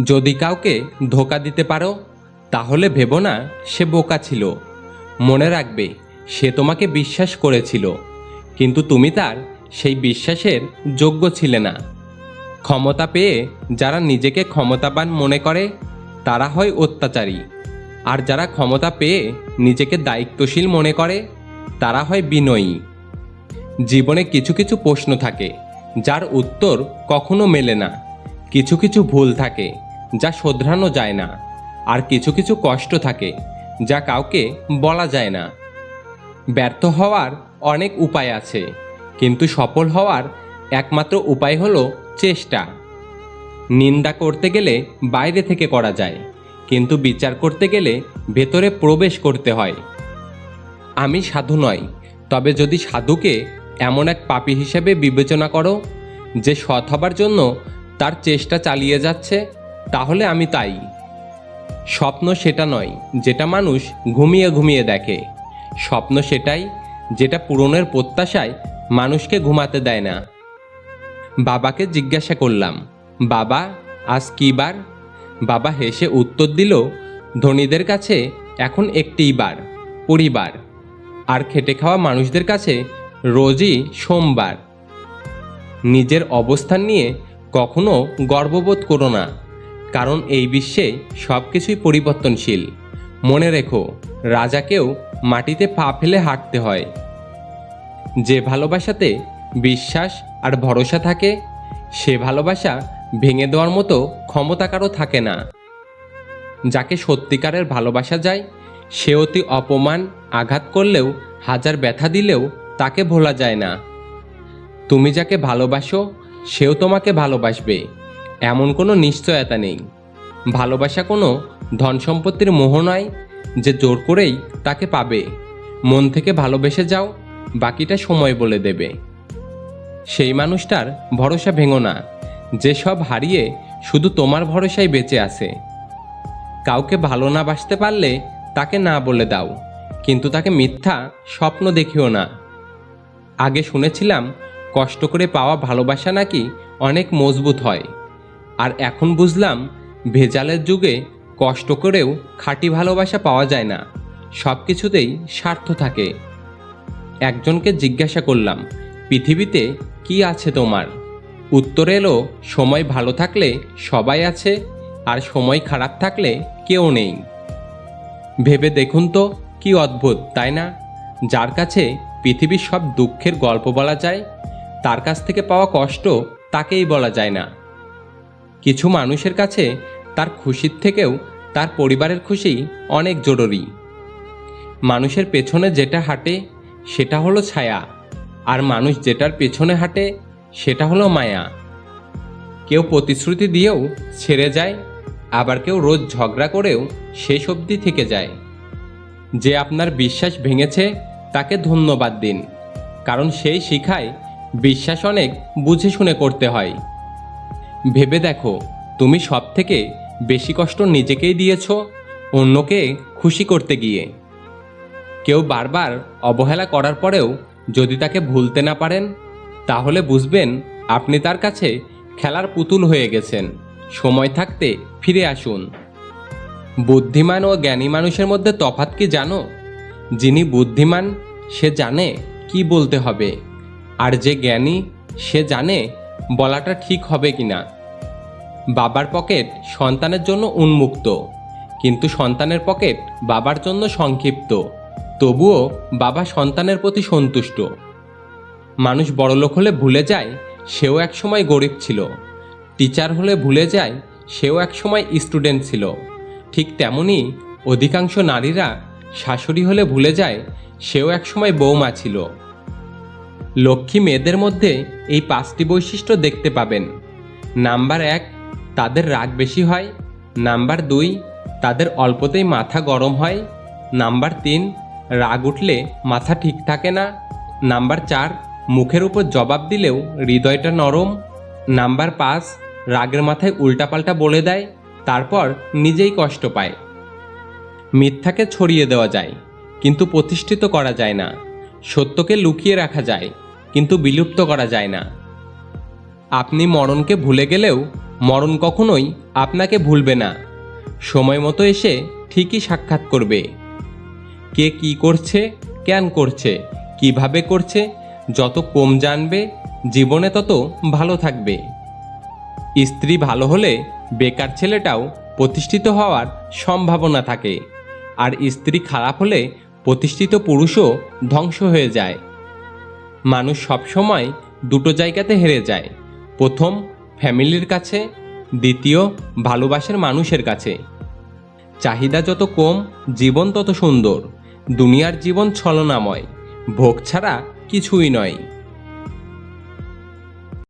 যদি কাউকে ধোকা দিতে পারো, তাহলে ভেবো না সে বোকা ছিল। মনে রাখবে, সে তোমাকে বিশ্বাস করেছিল, কিন্তু তুমি তার সেই বিশ্বাসের যোগ্য ছিলে না। ক্ষমতা পেয়ে যারা নিজেকে ক্ষমতাবান মনে করে, তারা হয় অত্যাচারী। আর যারা ক্ষমতা পেয়ে নিজেকে দায়িত্বশীল মনে করে, তারা হয় বিনয়ী। জীবনে কিছু কিছু প্রশ্ন থাকে, যার উত্তর কখনো মেলে না। কিছু কিছু ভুল থাকে। যা শোধরানো যায় না। আর কিছু কিছু কষ্ট থাকে, যা কাউকে বলা যায় না। ব্যর্থ হওয়ার অনেক উপায় আছে, কিন্তু সফল হওয়ার একমাত্র উপায় হলো চেষ্টা। নিন্দা করতে গেলে বাইরে থেকে করা যায়, কিন্তু বিচার করতে গেলে ভেতরে প্রবেশ করতে হয়। আমি সাধু নয় তবে যদি সাধুকে এমন এক পাপী হিসেবে বিবেচনা করো, যে সৎ হবার জন্য তার চেষ্টা চালিয়ে যাচ্ছে তাহলে আমি তাই। স্বপ্ন সেটা নয়, যেটা মানুষ ঘুমিয়ে ঘুমিয়ে দেখে। স্বপ্ন সেটাই, যেটা পূরণের প্রত্যাশায় মানুষকে ঘুমাতে দেয় না। বাবাকে জিজ্ঞাসা করলাম, বাবা, আজ কী বার? বাবা হেসে উত্তর দিল, ধনীদের কাছে এখন একটিই বার, পরিবার। আর খেটে খাওয়া মানুষদের কাছে রোজই সোমবার। নিজের অবস্থান নিয়ে কখনো গর্ববোধ করো না। কারণ এই বিশ্বে সব কিছুই পরিবর্তনশীল। মনে রেখো, রাজাকেও মাটিতে পা ফেলে হাঁটতে হয়। যে ভালোবাসাতে বিশ্বাস আর ভরসা থাকে, সে ভালোবাসা ভেঙে দেওয়ার মতো ক্ষমতা কারও থাকে না। যাকে সত্যিকারের ভালোবাসা যায়, সে অতি অপমান, আঘাত করলেও, হাজার ব্যথা দিলেও তাকে ভোলা যায় না। তুমি যাকে ভালোবাসো, সেও তোমাকে ভালোবাসবে। এমন কোনো নিশ্চয়তা নেই। ভালোবাসা কোনো ধন সম্পত্তির মোহ নয় যে জোর করেই তাকে পাবে। মন থেকে ভালোবেসে যাও, বাকিটা সময় বলে দেবে। সেই মানুষটার ভরসা ভেঙো না, যে সব হারিয়ে শুধু তোমার ভরসায় বেঁচে আছে। কাউকে ভালো না বাসতে পারলে তাকে না বলে দাও, কিন্তু তাকে মিথ্যা স্বপ্ন দেখিও না। আগে শুনেছিলাম কষ্ট করে পাওয়া ভালোবাসা নাকি অনেক মজবুত হয়। আর এখন বুঝলাম, ভেজালের যুগে কষ্ট করেও খাঁটি ভালোবাসা পাওয়া যায় না। সব কিছুতেই স্বার্থ থাকে। একজনকে জিজ্ঞাসা করলাম, পৃথিবীতে কি আছে তোমার? উত্তর এলো, সময় ভালো থাকলে সবাই আছে, আর সময় খারাপ থাকলে কেউ নেই। ভেবে দেখুন তো, কি অদ্ভুত, তাই না? যার কাছে পৃথিবীর সব দুঃখের গল্প বলা যায়, তার কাছ থেকে পাওয়া কষ্ট তাকেই বলা যায় না। কিছু মানুষের কাছে তার খুশির থেকেও তার পরিবারের খুশি অনেক জরুরি। মানুষের পেছনে যেটা হাঁটে, সেটা হলো ছায়া। আর মানুষ যেটার পেছনে হাঁটে, সেটা হলো মায়া। কেউ প্রতিশ্রুতি দিয়েও ছেড়ে যায়, আবার কেউ রোজ ঝগড়া করেও শেষ অবধি থেকে যায়। যে আপনার বিশ্বাস ভেঙেছে, তাকে ধন্যবাদ দিন। কারণ সেই শিখায় বিশ্বাস অনেক বুঝে শুনে করতে হয়। ভেবে দেখো, তুমি সব থেকে বেশি কষ্ট নিজেকেই দিয়েছ, অন্যকে খুশি করতে গিয়ে। কেউ বারবার অবহেলা করার পরেও যদি তাকে ভুলতে না পারেন, তাহলে বুঝবেন আপনি তার কাছে খেলার পুতুল হয়ে গেছেন। সময় থাকতে ফিরে আসুন। বুদ্ধিমান ও জ্ঞানী মানুষের মধ্যে তফাৎ কি জানো? যিনি বুদ্ধিমান, সে জানে কি বলতে হবে। আর যে জ্ঞানী, সে জানে বলাটা ঠিক হবে কি না? বাবার পকেট সন্তানের জন্য উন্মুক্ত, কিন্তু সন্তানের পকেট বাবার জন্য সংক্ষিপ্ত। তবুও বাবা সন্তানের প্রতি সন্তুষ্ট। মানুষ বড়লোক হলে ভুলে যায় সেও একসময় গরিব ছিল। টিচার হলে ভুলে যায় সেও একসময় স্টুডেন্ট ছিল। ঠিক তেমনি অধিকাংশ নারীরা শাশুড়ি হলে ভুলে যায় সেও একসময় বৌমা ছিল। লক্ষ্মী মেয়েদের মধ্যে এই পাঁচটি বৈশিষ্ট্য দেখতে পাবেন। নাম্বার এক, তাদের রাগ বেশি হয়। নাম্বার দুই, তাদের অল্পতেই মাথা গরম হয়। নাম্বার তিন, রাগ উঠলে মাথা ঠিক থাকে না। নাম্বার চার, মুখের উপর জবাব দিলেও হৃদয়টা নরম। নাম্বার পাঁচ, রাগের মাথায় উল্টাপাল্টা বলে দেয়, তারপর নিজেই কষ্ট পায়। মিথ্যাকে ছড়িয়ে দেওয়া যায়, কিন্তু প্রতিষ্ঠিত করা যায় না। সত্যকে লুকিয়ে রাখা যায়। কিন্তু বিলুপ্ত করা যায় না। আপনি মরণকে ভুলে গেলেও মরণ কখনোই আপনাকে ভুলবে না। সময় মতো এসে ঠিকই সাক্ষাৎ করবে। কে কি করছে, কেন করছে, কীভাবে করছে, যত কম জানবে, জীবনে তত ভালো থাকবে। স্ত্রী ভালো হলে বেকার ছেলেটাও প্রতিষ্ঠিত হওয়ার সম্ভাবনা থাকে। আর স্ত্রী খারাপ হলে প্রতিষ্ঠিত পুরুষও ধ্বংস হয়ে যায়। মানুষ সবসময় দুটো জায়গাতে হেরে যায়। প্রথম, ফ্যামিলির কাছে, দ্বিতীয়, ভালোবাসার মানুষের কাছে। চাহিদা যত কম, জীবন তত সুন্দর। দুনিয়ার জীবন ছলনাময়। ভোগ ছাড়া কিছুই নয়।